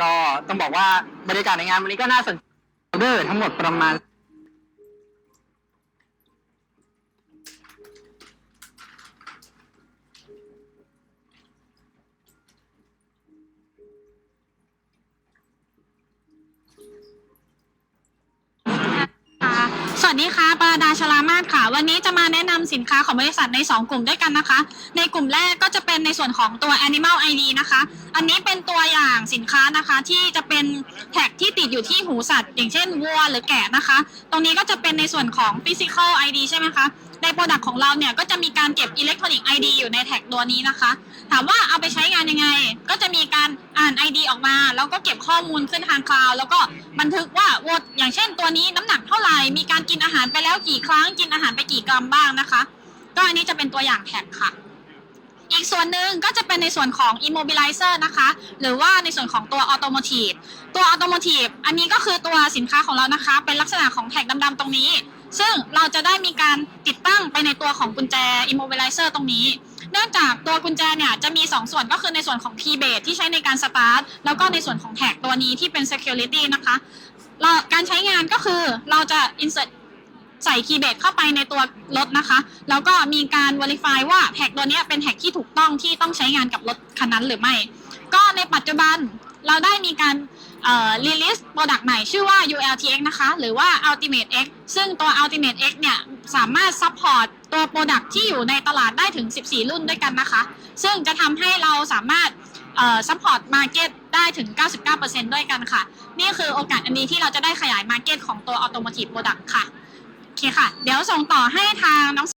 ก็ต้องบอกว่าบรรยากาศในงานวันนี้ก็น่าสนใจเดอร์ทั้งหมดประมาณ สวัสดีค่ะปราดาชลามาศค่ะ วันนี้จะมาแนะนำสินค้าของบริษัทใน 2 กลุ่มด้วยกันนะคะ ในกลุ่มแรกก็จะเป็นในส่วนของตัว Animal ID นะคะ อันนี้เป็นตัวอย่างสินค้านะคะที่จะเป็นแท็กที่ อยู่ที่หูสัตว์ อย่างเช่นวัวหรือแกะนะคะ ตรงนี้ก็จะเป็นในส่วนของ Physical ID ใช่ไหมคะในโปรดักต์ของเราเนี่ยก็จะมีการเก็บ Electronic ID อยู่ในแท็กตัวนี้นะคะ ถามว่าเอาไปใช้งานยังไง ก็จะมีการอ่าน ID ออกมา แล้วก็เก็บข้อมูลขึ้นทางคลาวด์แล้วก็บันทึกว่าวัวอย่างเช่นตัวนี้น้ำหนักเท่าไหร่มีการกินอาหารไปแล้วกี่ครั้งกินอาหารไปกี่กรัมบ้างนะคะ ก็อันนี้จะเป็นตัวอย่างแท็กค่ะ อีกส่วนหนึ่งก็จะเป็นในส่วนของ immobilizer นะคะ หรือว่าในส่วนของตัว automotive ตัว automotive อันนี้ก็คือตัวสินค้าของเรานะคะ เป็นลักษณะของแท็กดำๆตรงนี้ ซึ่งเราจะได้มีการติดตั้งไปในตัวของกุญแจ immobilizer ตรงนี้ เนื่องจากตัวกุญแจเนี่ยจะมี 2 ส่วนก็คือในส่วนของ key base ที่ใช้ในการ start แล้วก็ในส่วนของแท็กตัวนี้ที่เป็น security นะคะเราการใช้งานก็คือเราจะ insert ใส่คีย์เบสเข้าไปในตัวรถนะคะ แล้วก็มีการ verify ว่าแท็กตัวนี้เป็นแท็กที่ถูกต้องที่ต้องใช้งานกับรถคันนั้นหรือไม่ ก็ในปัจจุบันเราได้มีการเอ่อ release product ใหม่ชื่อว่า ULTX นะคะ หรือว่า Ultimate X ซึ่งตัว Ultimate X เนี่ย สามารถ support ตัว product ที่อยู่ในตลาดได้ถึง 14 รุ่นด้วยกันนะคะ ซึ่งจะทำให้เราสามารถเอ่อ support market ได้ถึง 99%ด้วยกันค่ะ นี่คือโอกาสอันนี้ที่เราจะได้ขยาย market ของตัว automotive product ค่ะ ค่ะ เดี๋ยวส่งต่อให้ทางน้อง